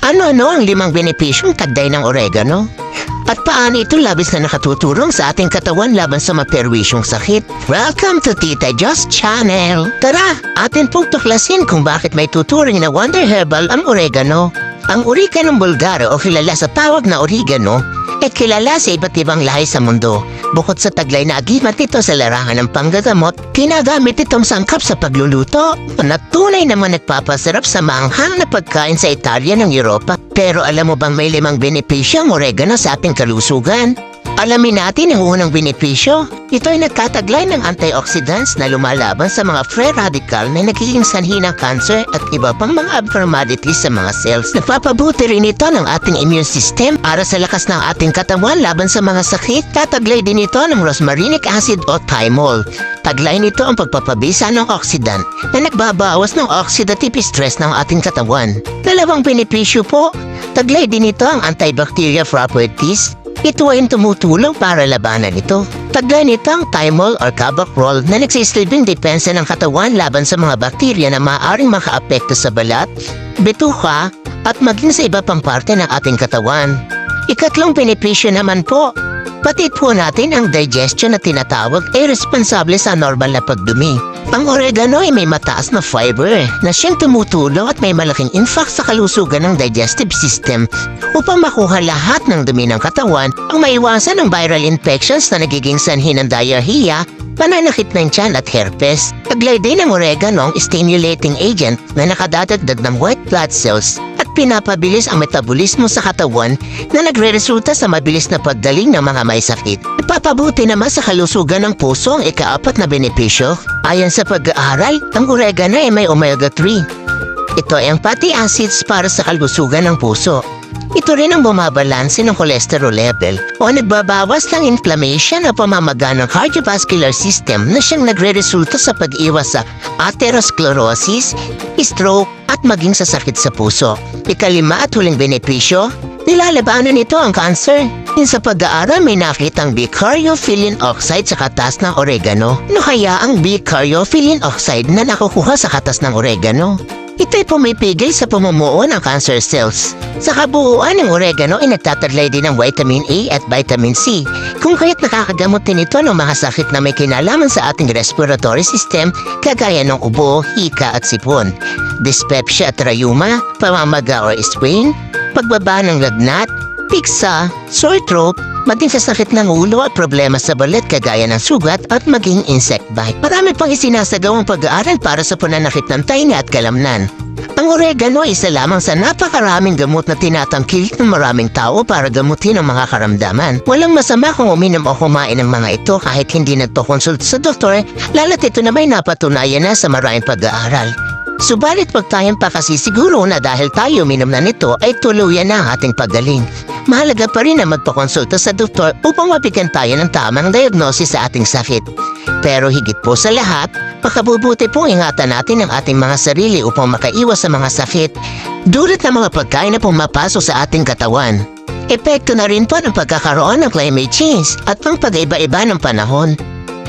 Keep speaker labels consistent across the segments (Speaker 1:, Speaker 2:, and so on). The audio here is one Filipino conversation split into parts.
Speaker 1: Ano-ano ang limang benepisyong tagday ng oregano? At paano ito labis na nakatutulong sa ating katawan laban sa maperwisyong sakit? Welcome to Tita Just Channel! Tara, atin pong tuklasin kung bakit may tuturing na wonder herbal ang oregano. Ang oregano bulgaro o kilala sa tawag na oregano ay kilala sa iba't ibang lahi sa mundo. Bukod sa taglay na agimat nito sa larangan ng panggagamot, ginagamit itong sangkap sa pagluluto na tunay naman nagpapasarap sa maanghang na pagkain sa Italia ng Europa. Pero alam mo bang may limang benepisyo ang oregano sa ating kalusugan? Alamin natin ang unang benepisyo. Ito ay nagtataglay ng antioxidants na lumalaban sa mga free radical na nagiging sanhi ng cancer at iba pang mga abnormalities sa mga cells. Nagpapabuti rin ito ng ating immune system para sa lakas ng ating katawan laban sa mga sakit. Tataglay din ito ng rosmarinic acid o thymol. Taglay nito ang pagpapabisa ng oxidant na nagbabawas ng oxidative stress ng ating katawan. Dalawang benepisyo po. Taglay din ito ang antibacterial properties ito ay tumutulong para labanan ito. Taglay nito ang thymol or carbaperal na nagsisilbing depensa ng katawan laban sa mga bakterya na maaaring makaapekto sa balat, bituka, at maging sa iba pang parte ng ating katawan. Ikatlong benepisyo naman po, pati po natin ang digestion na tinatawag ay responsable sa normal na pagdumi. Ang oregano ay may mataas na fiber na siyang tumutulong at may malaking impact sa kalusugan ng digestive system upang makuha lahat ng dumi ng katawan ang maiwasan ng viral infections na nagiging sanhi ng diarrhea, pananakit ng tiyan at herpes. Taglay din ng oregano ang stimulating agent na nakadadagdag ng white blood cells pinapabilis ang metabolismo sa katawan na nagre-resulta sa mabilis na pagdaling ng mga may sakit. Ipapabuti naman sa kalusugan ng puso ang ikaapat na benepisyo. Ayon sa pag-aaral, ang oregano ay may omega-3. Ito ay ang fatty acids para sa kalusugan ng puso. Ito rin ang bumabalanse ng cholesterol level o nagbabawas ng inflammation o pamamaga ng cardiovascular system na siyang nagre-resulta sa pag-iwas sa atherosclerosis, stroke at maging sa sakit sa puso. Ikalima at huling benepisyo, nilalabanan nito ang cancer. Yung sa pag-aaral may nakitang B-caryophyllene oxide sa katas ng oregano. No kaya ang B-caryophyllene oxide na nakukuha sa katas ng oregano? Ito'y pumipigil sa pamumuo ng cancer cells. Sa kabuuan ng oregano ay nagtataglay din ng vitamin A at vitamin C, kung kaya't nakakagamot din ito ng mga sakit na may kinalaman sa ating respiratory system kagaya ng ubo, hika at sipon, dyspepsia at rayuma, pamamaga or sprain, pagbaba ng lagnat, piksa, sore throat, maging sa sakit ng ulo at problema sa balat kagaya ng sugat at maging insect bite. Marami pang isinasagawang pag-aaral para sa pananakit ng tainga at kalamnan. Ang oregano ay isa lamang sa napakaraming gamot na tinatangkilik ng maraming tao para gamutin ang mga karamdaman. Walang masama kung uminom o kumain ng mga ito kahit hindi nagpakonsult sa doktor, lalo't ito na may napatunayan na sa maraming pag-aaral. Subalit pag tayong pakasisiguro na dahil tayo uminom na nito ay tuluyan na ang ating pagaling. Mahalaga pa rin na magpakonsulta sa doktor upang mabigyan tayo ng tamang diagnosis sa ating sakit. Pero higit po sa lahat, makabubuti po ingatan natin ang ating mga sarili upang makaiwas sa mga sakit dulot ng mga pagkain na pumapasok sa ating katawan. Epekto na rin po ng pagkakaroon ng climate change at pang pag-iba-iba ng panahon.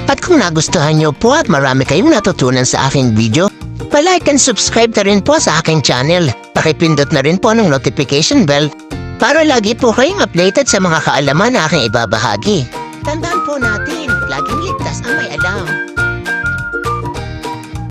Speaker 1: At kung nagustuhan niyo po at marami kayong natutunan sa aking video, palike and subscribe na rin po sa aking channel. Pakipindot na rin po ng notification bell para lagi po kayong updated sa mga kaalaman na aking ibabahagi. Tandaan po natin, laging ligtas ang may alam.